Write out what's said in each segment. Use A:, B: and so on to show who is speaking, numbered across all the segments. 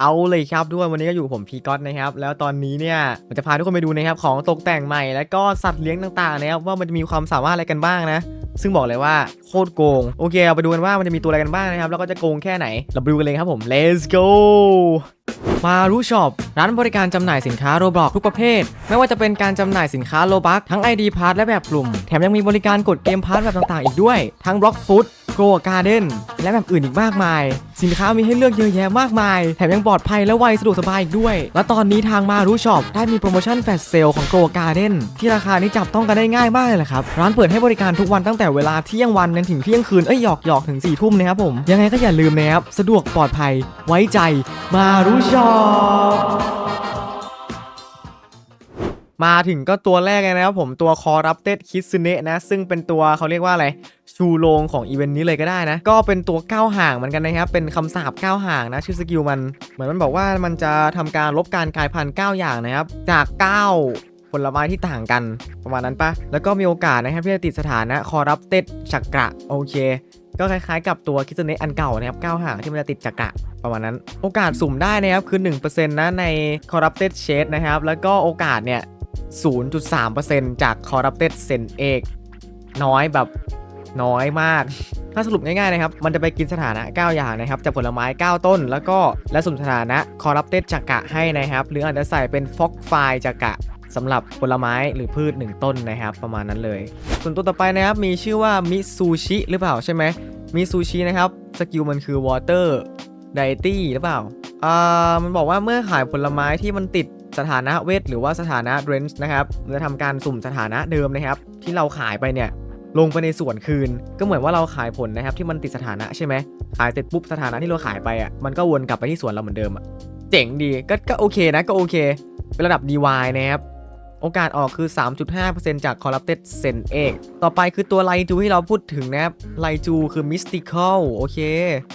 A: เอาเลยครับด้วยวันนี้ก็อยู่ผมพีก๊อตนะครับแล้วตอนนี้เนี่ยผมจะพาทุกคนไปดูนะครับของตกแต่งใหม่แล้วก็สัตว์เลี้ยงต่างๆนะครับว่ามันจะมีความสามารถอะไรกันบ้างนะ ซึ่งบอกเลยว่าโคตรโกงโอเคเอาไปดูกันว่ามันจะมีตัวอะไรกันบ้างนะครับแล้วก็จะโกงแค่ไหนเราไปดูกันเลยครับผม let's go มารูช็อปร้านบริการจำหน่ายสินค้าโรบล็อกทุกประเภท ไม่ว่าจะเป็นการจำหน่ายสินค้าโลบักทั้ง ID พาร์ทและแบบกลุ่ม แถมยังมีบริการกดเกมพาร์ทแบบต่างๆอีกด้วย ทั้งบล็อกฟุต โกลการ์เด้นและแบบอื่นอีกมากมาย สินค้ามีให้เลือกเยอะแยะมากมาย แถมยังปลอดภัยและไวสะดวกสบายอีกด้วย และตอนนี้ทางมารูช็อปได้มีโปรโมชั่นแฟลชเซลของโกลการ์เด้นที่ราคานี้จับต้องกันได้ง่ายมากเลยแหละครับ ร้านเปิดให้บริการทุกวันตั้งแต่เวลาเที่ยงวันจนถึงเที่ยงคืนเอ้ยหยอกหยอกถึง4ี่ทุ่มนะครับผมยังไงก็อย่าลืมนะครับสะดวกปลอดภัยไว้ใจมารูช็อป มาถึงก็ตัวแรกเลยนะครับผมตัว Corrupted Kitsune นะ ซึ่งเป็นตัวเขาเรียกว่าอะไรชูโรงของอีเวนต์นี้เลยก็ได้นะ ก็เป็นตัวก้าวห่างเหมือนกันนะครับ เป็นคำสาปก้าวห่างนะ ชื่อสกิลมัน เหมือนมันบอกว่ามันจะทำการลบการกลายพันธุ์9อย่างนะครับ จาก 9ผลไม้ที่ต่างกันประมาณนั้นปะแล้วก็มีโอกาสนะครับที่จะติดสถานะ Corrupted ชักกะโอเค ก็คล้ายๆกับตัวคิสเนะอันเก่านะครับก้าวห่างที่มันจะติดจักระประมาณนั้น โอกาสสุ่มได้นะครับคือ 1%นะใน Corrupted Shade นะครับแล้วก็โอกาสเนี่ย 0.3%จาก Corrupted Sen เอกน้อยแบบน้อยมาก ถ้าสรุปง่ายๆนะครับ มันจะไปกินสถานะ 9 อย่างนะครับ จากผลไม้ 9 ต้น แล้วก็และสุ่มสถานะ Corrupted จักะให้นะครับ หรืออาจจะใส่เป็น Fox f i จักะสำหรับผลไม้หรือพืช 1 ต้นนะครับ ประมาณนั้นเลย ส่วนตัวต่อไปนะครับ มีชื่อว่ามิซูชิหรือเปล่าใช่ไหมมิซูชินะครับ สกิลมันคือ Water Deity หรือเปล่าอ่ามันบอกว่าเมื่อขายผลไม้ที่มันติด สถานะเวทหรือว่าสถานะเรนจ์นะครับมันจะทำการสุ่มสถานะเดิมนะครับ ที่เราขายไปเนี่ยลงไปในส่วนคืน ก็เหมือนว่าเราขายผลนะครับที่มันติดสถานะใช่ไหมขายเสร็จปุ๊บสถานะที่เราขายไปอะมันก็วนกลับไปที่สวนเราเหมือนเดิมอะเจ๋งดีก็ก็โอเคนะก็โอเค เป็นระดับ DY นะครับ โอกาสออกคือ 3.5%จาก Corrupted Sen เอกต่อไปคือตัวไลจูที่เราพูดถึงนะครับไลจูคือ Mystical โอเค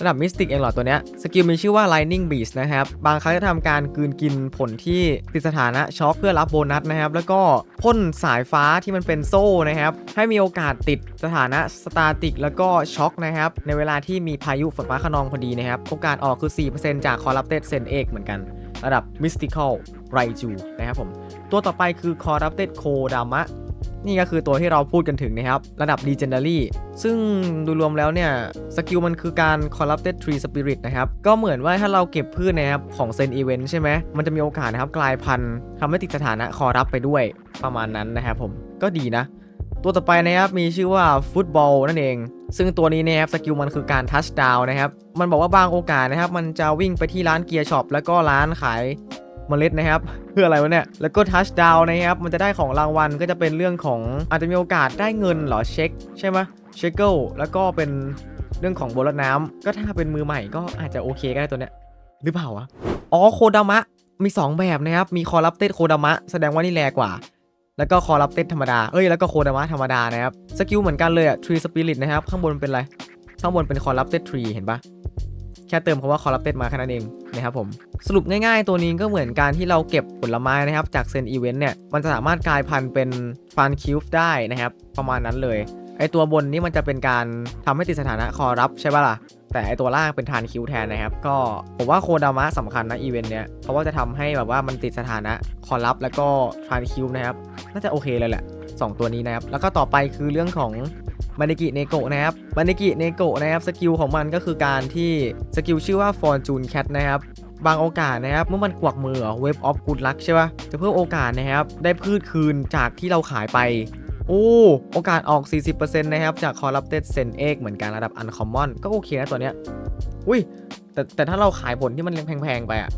A: ระดับ Mystic เองเหรอตัวเนี้ย สกิลมีชื่อว่า Lightning Beast นะครับ บางครั้งจะทำการกืนกินผลที่ติดสถานะช็อคเพื่อรับโบนัสนะครับ แล้วก็พ่นสายฟ้าที่มันเป็นโซ่นะครับ ให้มีโอกาสติดสถานะสตาติกแล้วก็ช็อคนะครับ ในเวลาที่มีพายุฝนฟ้าขนองพอดีนะครับ โอกาสออกคือ 4%จาก Corrupted Sen เอกเหมือนกัน ระดับ Mystical Raiju นะครับผม ตัวต่อไปคือ Corrupted Kodama นี่ก็คือตัวที่เราพูดกันถึงนะครับ ระดับ Legendary ซึ่งดูรวมแล้วเนี่ย สกิลมันคือการ Corrupted Tree Spirit นะครับ ก็เหมือนว่าถ้าเราเก็บพืชนะครับ ของเซนอีเวนต์ใช่ไหม มันจะมีโอกาสนะครับ กลายพันธุ์ทำให้ติดสถานะคอรับไปด้วยประมาณนั้นนะครับผมก็ดีนะ ตัวต่อไปนะครับมีชื่อว่าฟุตบอลนั่นเอง ซึ่งตัวนี้นะครับสกิลมันคือการทัชดาวนะครับ มันบอกว่าบางโอกาสนะครับ มันจะวิ่งไปที่ร้านเกียร์ช็อปแล้วก็ร้านขายเมล็ดนะครับเพื่ออะไรวะเนี่ยแล้วก็ทัชดาวนะครับ มันจะได้ของรางวัลก็จะเป็นเรื่องของอาจจะมีโอกาสได้เงินหรอเช็คใช่ไหมเช็คเกิลแล้วก็เป็นเรื่องของโบลน้ำก็ถ้าเป็นมือใหม่ก็อาจจะโอเคก็ได้ตัวเนี้ยหรือเปล่าวะอ๋อโคดามะมี 2 แบบนะครับ มีคอรับเต็ดโคดามะแสดงว่านี่แรงกว่า แล้วก็คอรับเต็ดธรรมดา เอ้ย แล้วก็โคดามะธรรมดานะครับ สกิลเหมือนกันเลยอะทรีสปิริตนะครับ ข้างบนเป็นอะไร ข้างบนเป็นคอรับเต็ดทรีเห็นปะแค่เติมคำว่า corrupted มาแค่นั้นเองนะครับผม สรุปง่ายๆ ตัวนี้ก็เหมือนการที่เราเก็บผลไม้นะครับ จากเซนอีเวนต์เนี่ย มันจะสามารถกลายพันธุ์เป็นฟันคิวฟได้นะครับ ประมาณนั้นเลย ไอตัวบนนี่มันจะเป็นการทำให้ติดสถานะคอรับใช่ปะล่ะ แต่ไอตัวล่างเป็นทานคิวแทนนะครับ ก็ผมว่าโคดามะสำคัญนะอีเวนต์เนี้ย เพราะว่าจะทำให้แบบว่ามันติดสถานะคอรับแล้วก็ทานคิวนะครับ น่าจะโอเคเลยแหละ 2 ตัวนี้นะครับ แล้วก็ต่อไปคือเรื่องของมานิกิเนโกะนะครับมานิกิเนโกะนะครับสกิลของมันก็คือการที่สกิลชื่อว่า Fortune Cat นะครับบางโอกาสนะครับเมื่อมันกวักมือเว็บออฟกูดลักใช่ปะจะเพิ่มโอกาสนะครับได้พืชคืนจากที่เราขายไป โอ้ โอกาสออก 40%นะครับ จาก Corrupted Sen เอกเหมือนกันระดับ Uncommon ก็โอเคนะตัวเนี้ย อุ้ย แต่แต่ถ้าเราขายผลที่มันแพงๆไปอะ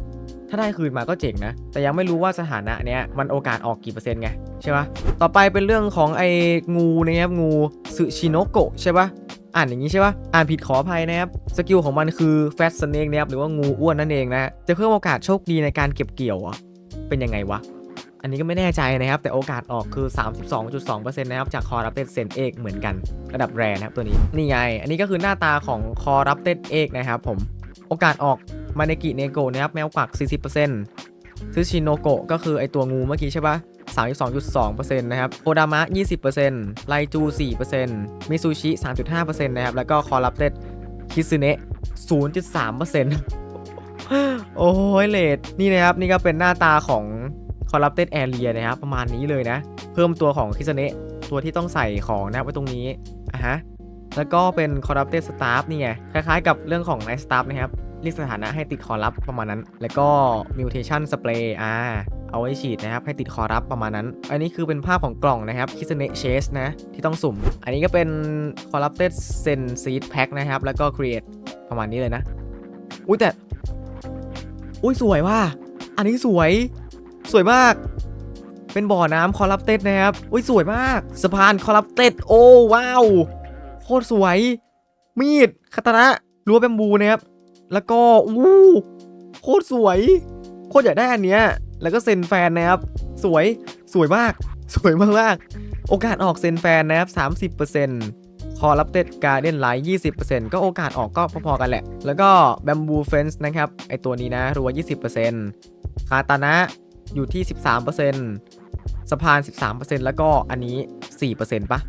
A: ถ้าได้คืนมาก็เจ๋งนะ แต่ยังไม่รู้ว่าสถานะเนี้ยมันโอกาสออกกี่เปอร์เซ็นต์ไงใช่ปะต่อไปเป็นเรื่องของไอ้งูนะครับงูสึชิโนโกะใช่ปะอ่านอย่างนี้ใช่ปะอ่านผิดขออภัยนะครับ สกิลของมันคือ Fat Snake นะครับหรือว่างูอ้วนนั่นเองนะ จะเพิ่มโอกาสโชคดีในการเก็บเกี่ยวเป็นยังไงวะ อันนี้ก็ไม่แน่ใจนะครับ แต่โอกาสออกคือ 32.2%นะครับ จากคอรับเต็ดเซนเอกเหมือนกันระดับแรนะครับตัวนี้นี่ไง อันนี้ก็คือหน้าตาของคอรับเต็ดเอกนะครับผมโอกาสออกมาเนกิเนโกะนะครับแมวกวัก 40%ซื้อชินโนโกะก็คือไอตัวงูเมื่อกี้ใช่ปะ32.2%นะครับโคดามะ 20%ไลจู 4%มิซูชิ 3.5%นะครับ แล้วก็คอรับเต็ดคิซึเนะ 0.3%โอ้ยเลดนี่นะครับ นี่ก็เป็นหน้าตาของ Corrupted Area นะครับประมาณนี้เลยนะ เพิ่มตัวของคิสเนะตัวที่ต้องใส่ของนะไว้ตรงนี้อะฮะแล้วก็เป็น Corrupted Staff นี่ไงคล้ายๆกับเรื่องของ Night Staff นะครับเรียกสถานะให้ติดคอรับประมาณนั้น แล้วก็ Mutation Spray อ่าเอาไว้ฉีดนะครับให้ติดคอรับประมาณนั้น อันนี้คือเป็นภาพของกล่องนะครับ k i s n e Chase นะที่ต้องสุ่ม อันนี้ก็เป็น Corrupted Sen Seed Pack นะครับแล้วก็ Create ประมาณนี้เลยนะ อุ้ยแต่ อุ้ยสวยว่ะอันนี้สวย สวยมาก เป็นบ่อน้ำ Corrupted นะครับอุ้ยสวยมากสะพาน Corrupted โอ้ว้าวโคตรสวย มีดคาตานะรั้วแบมบูนะครับแล้วก็อู้โคตรสวย โคตรอยากได้อันเนี้ยแล้วก็เซ็นแฟนนะครับ สวยสวยมาก สวยมากมากโอกาสออกเซ็นแฟนนะครับ 30%คอรับเต็ดการ์เด้นไลท์20%ก็โอกาสออกก็พอๆกันแหละ แล้วก็แบมบูเฟนส์นะครับ ไอตัวนี้นะรัว20%คาตานะ อยู่ที่ 13%สะพาน 13%แล้วก็อันนี้ 4%ปะ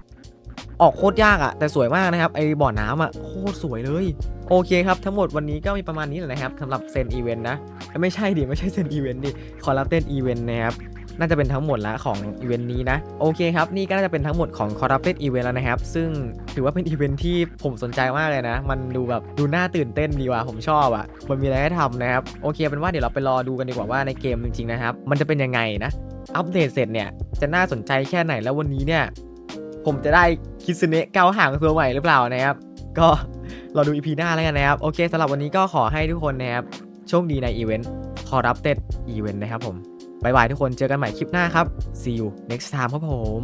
A: ออกโคตรยากอะแต่สวยมากนะครับไอบ่อน้ำอะโคตรสวยเลย โอเคครับทั้งหมดวันนี้ก็มีประมาณนี้แหละนะครับสำหรับเซนอีเวนต์นะ ไม่ใช่ดิไม่ใช่เซนอีเวนต์ดิคอรับเต้นอีเวนต์นะครับ น่าจะเป็นทั้งหมดละของอีเวนต์นี้นะโอเคครับนี่ก็น่าจะเป็นทั้งหมดของคอรับเต้นอีเวนต์แล้วนะครับ ซึ่งถือว่าเป็นอีเวนต์ที่ผมสนใจมากเลยนะ มันดูแบบดูน่าตื่นเต้นดีว่ะผมชอบอะมันมีอะไรให้ทำนะครับโอเคเป็นว่าเดี๋ยวเราไปรอดูกันดีกว่าว่าในเกมจริงๆนะครับมันจะเป็นยังไงนะ อัปเดตเสร็จเนี่ยจะน่าสนใจแค่ไหนแล้ววันนี้เนี่ยผมจะได้คิสเนะเกาหางตัวใหม่หรือเปล่านะครับก็รอดูอีพีหน้าแล้วกันนะครับ โอเคสำหรับวันนี้ก็ขอให้ทุกคนนะครับ โชคดีในอีเวนต์คอรับเต็ดอีเวนต์นะครับผม บายบายทุกคนเจอกันใหม่คลิปหน้าครับ see you next time ครับผม